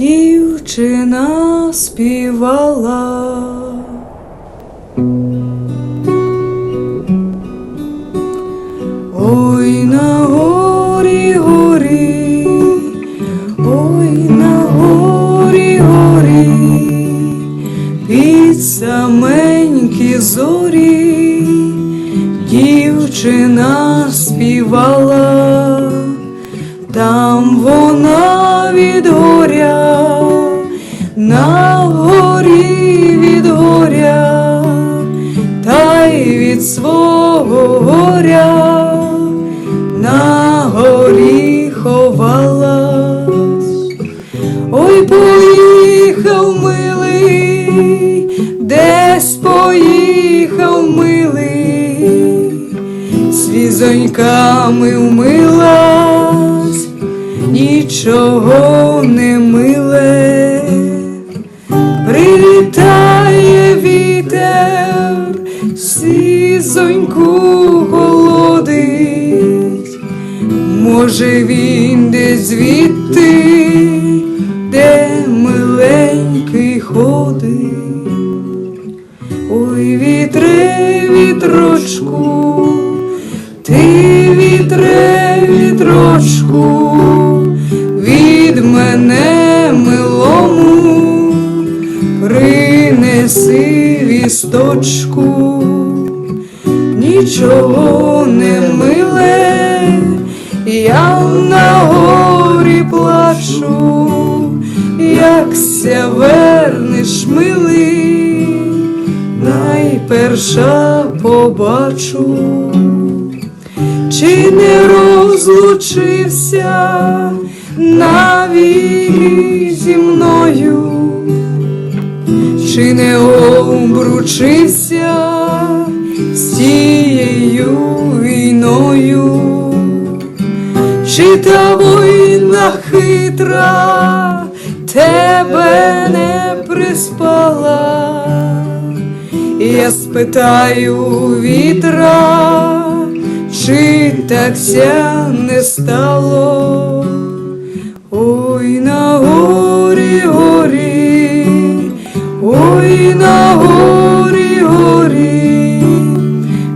дівчина співала. Ой на горі горі, ой на горі горі, під саменькі зорі, дівчина співала, там вона від горя, поїхав милий, десь поїхав милий, слізоньками вмилась, нічого не миле, прилітає вітер, слізоньку голодить, може він десь звідти, вітрочку, ти вітре, вітрочку, від мене милому, принеси вісточку, нічого не миле, я на горі плачу, якся вернеш милий, найперша побачу, чи не розлучився навік зі мною, чи не обручився з тією війною, чи та війна хитра тебе не приспала? Я спитаю вітра, чи так ся не стало? Ой на горі, горі, ой на горі, горі,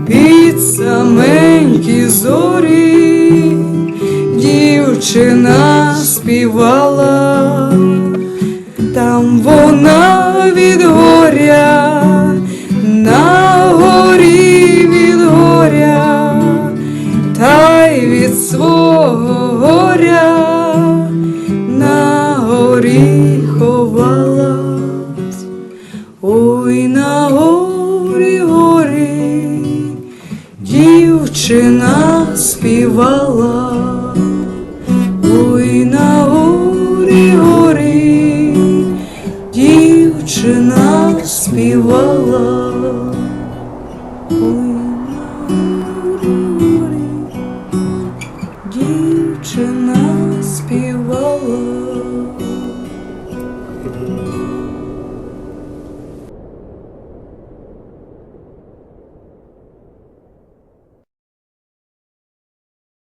під саменькі зорі, дівчина співала, та від свого горя на горі ховалась, ой на горі горі, дівчина співала, ой на горі горі, дівчина співала. Ой,